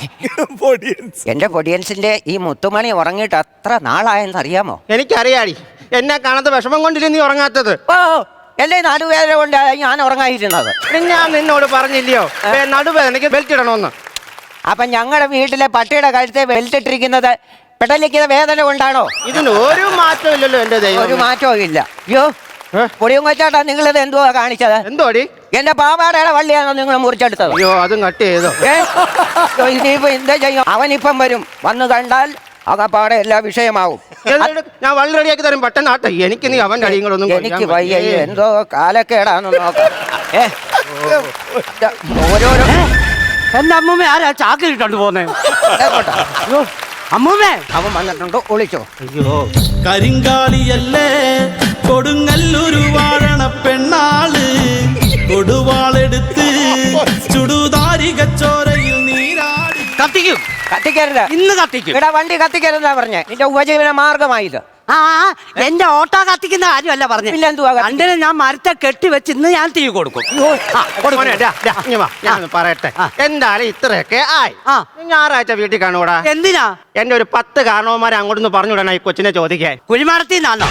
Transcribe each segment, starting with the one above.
എന്റെ പൊടിയൻസിന്റെ ഈ മുത്തുമണി ഉറങ്ങിയിട്ട് അത്ര നാളായെന്ന് അറിയാമോ? എനിക്കറിയാടി. എന്നെ കാണാത്ത വിഷമം കൊണ്ടില്ലേ നീ ഉറങ്ങാത്തത്? ഓ എന്റെ നടുവേദന കൊണ്ട് ഞാൻ ഉറങ്ങായിരുന്നത് ഞാൻ നിന്നോട് പറഞ്ഞില്ലയോ? നടുവേദനക്ക് ബെൽറ്റ് ഇടണമെന്ന് അപ്പൊ ഞങ്ങളുടെ വീട്ടിലെ പട്ടിയുടെ കഴുത്തെ ബെൽറ്റ് ഇട്ടിരിക്കുന്നത് പെടലിക്കുന്ന വേദന കൊണ്ടാണോ? ഇതിന് ഒരു മാറ്റവും ഇല്ലല്ലോ എന്റെ ഒരു മാറ്റവും ഇല്ല. അയ്യോ ഏ? പൊടിയും കൊച്ചാട്ടാ നിങ്ങൾ ഇത് എന്തുവാ കാണിച്ചത്? എന്തോടി എന്റെ പാവാടയുടെ വള്ളിയാണോ നിങ്ങൾ മുറിച്ചെടുത്തത്? അയ്യോ അതും കട്ട് ചെയ്തോ? ഇനിയിപ്പോ എന്താ ചെയ്യും? അവനിപ്പം വരും. വന്നു കണ്ടാൽ അകപ്പാടെ എല്ലാ വിഷയമാവും. ഞാൻ വള്ളി റെഡിയാക്കി തരും. പെട്ടെന്ന് ആട്ടെ. എനിക്ക് നീ അവന്റെ അടിയങ്ങളൊന്നും എനിക്ക് വയ്യ. എന്തോ കാലക്കേടാന്ന് നോക്കാം. ഏ? ഓരോരോ എന്റെ അമ്മമ്മ ആരാ ചാക്കിലിട്ടോണ്ട് പോന്നെ? അമ്മൂമ്മേ. അവൻ വന്നിട്ടുണ്ട് ഒളിച്ചോ. അയ്യോ കരിങ്കാലിയല്ലേ? കൊടുങ്ങല്ലൊരു വാഴണ പെണ്ണാൾ. കൊടുവാളെടുത്ത് ചുടുതാരികച്ചോരയിൽ നീരാടി. കത്തിക്കും. കത്തിക്കരുത്. ഇന്ന് കത്തിക്കും. ഇവിടെ വണ്ടി കത്തിക്കരുതാ പറഞ്ഞേ. നിന്റെ ഉപജീവന മാർഗമായത്. ആ എന്റെ ഓട്ടോ കത്തിക്കുന്ന കാര്യമല്ല പറഞ്ഞു. പിന്നെ എന്തുവാ കണ്ടിന് രണ്ടിനെ ഞാൻ മരത്തെ കെട്ടി വെച്ച് ഇന്ന് ഞാൻ തീ കൊടുക്കും. ഞാനൊന്ന് പറയട്ടെ. എന്തായാലും ഇത്രയൊക്കെ ആയി. ആ. ഞായറാഴ്ച വീട്ടിൽ കാണൂടാ എന്തിനാ? എന്റെ ഒരു പത്ത് കാരണവന്മാരെ അങ്ങോട്ടൊന്ന് പറഞ്ഞു വിടണം ഈ കൊച്ചിനെ ചോദിക്കാൻ. കുഴിമടത്തിന്നാണോ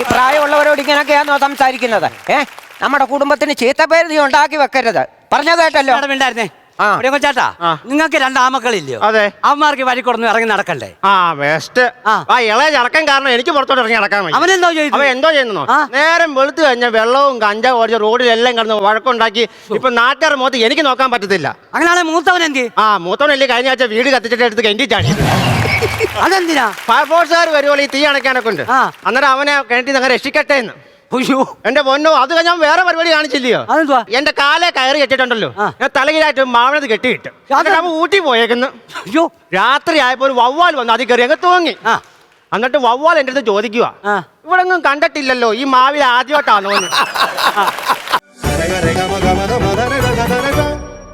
ഈ പ്രായമുള്ളവരോട് ഇങ്ങനെയൊക്കെയാണോ സംസാരിക്കുന്നത്? ഏ? നമ്മുടെ കുടുംബത്തിന് ചീത്തപ്പേര് നീ ഉണ്ടാക്കി വെക്കരുത്. പറഞ്ഞതായിട്ടല്ലോ കേട്ടല്ലോ. ഉണ്ടായിരുന്നേ. ആ. ചേട്ടാ. നിങ്ങൾക്ക് രണ്ട് ആമക്കളില്ലയോ അതെ. അവന്മാർക്ക് വഴി കൊടുന്ന് ഇറങ്ങി നടക്കണ്ടേ? ആ വേസ്റ്റ് ആ. ഇളയ ചടക്കം കാരണം എനിക്ക് പുറത്തോട്ട് ഇറങ്ങി നടക്കാൻ വയ്യ. അവനെന്തോ ചെയ്തു? അവൻ എന്തോ ചെയ്യുന്നു? നേരം വെളുത്തു കഴിഞ്ഞ വെള്ളവും കഞ്ചാവ് ഓടിച്ച റോഡിലെല്ലാം കിടന്ന് വഴക്കുണ്ടാക്കി ഇപ്പൊ നാട്ടുകാർ മുഖത്ത് എനിക്ക് നോക്കാൻ പറ്റത്തില്ല. അങ്ങനെയാണെ മൂത്തവൻ എന്തി ആ മൂത്തവനല്ലേ കഴിഞ്ഞ ആഴ്ച വീട് കത്തിച്ചിട്ട് എടുത്ത് കെണ്ടി ചാടി അതെന്തിനാ? ഫയർഫോഴ്സുകാർ വരുമ്പോൾ ഈ തീ അണയ്ക്കാനൊക്കെ ഉണ്ട്. അന്നേരം അവനെ കെണ്ടി അങ്ങനെ രക്ഷിക്കട്ടെ എന്ന്. അയ്യോ. എന്റെ പൊന്നോ അത് ഞാൻ വേറെ പരിപാടി കാണിച്ചില്ലയോ? അതെന്തുവാ? എന്റെ കാലെ കയറി കെട്ടിട്ടുണ്ടല്ലോ ഞാൻ തലകീഴായിട്ട് മാവണത് കെട്ടിയിട്ട്. ഊട്ടി പോയേക്കുന്നു. അയ്യോ. രാത്രി ആയപ്പോ ഒരു വവ്വാൽ വന്നു അതിൽ കയറി അങ്ങ് തൂങ്ങി. ആ. എന്നിട്ട് വവ്വാൽ എന്റെ അടുത്ത് ചോദിക്കുക ആ. ഇവിടെ ഒന്നും കണ്ടിട്ടില്ലല്ലോ ഈ മാവിൽ ആദ്യമായിട്ടാണോ.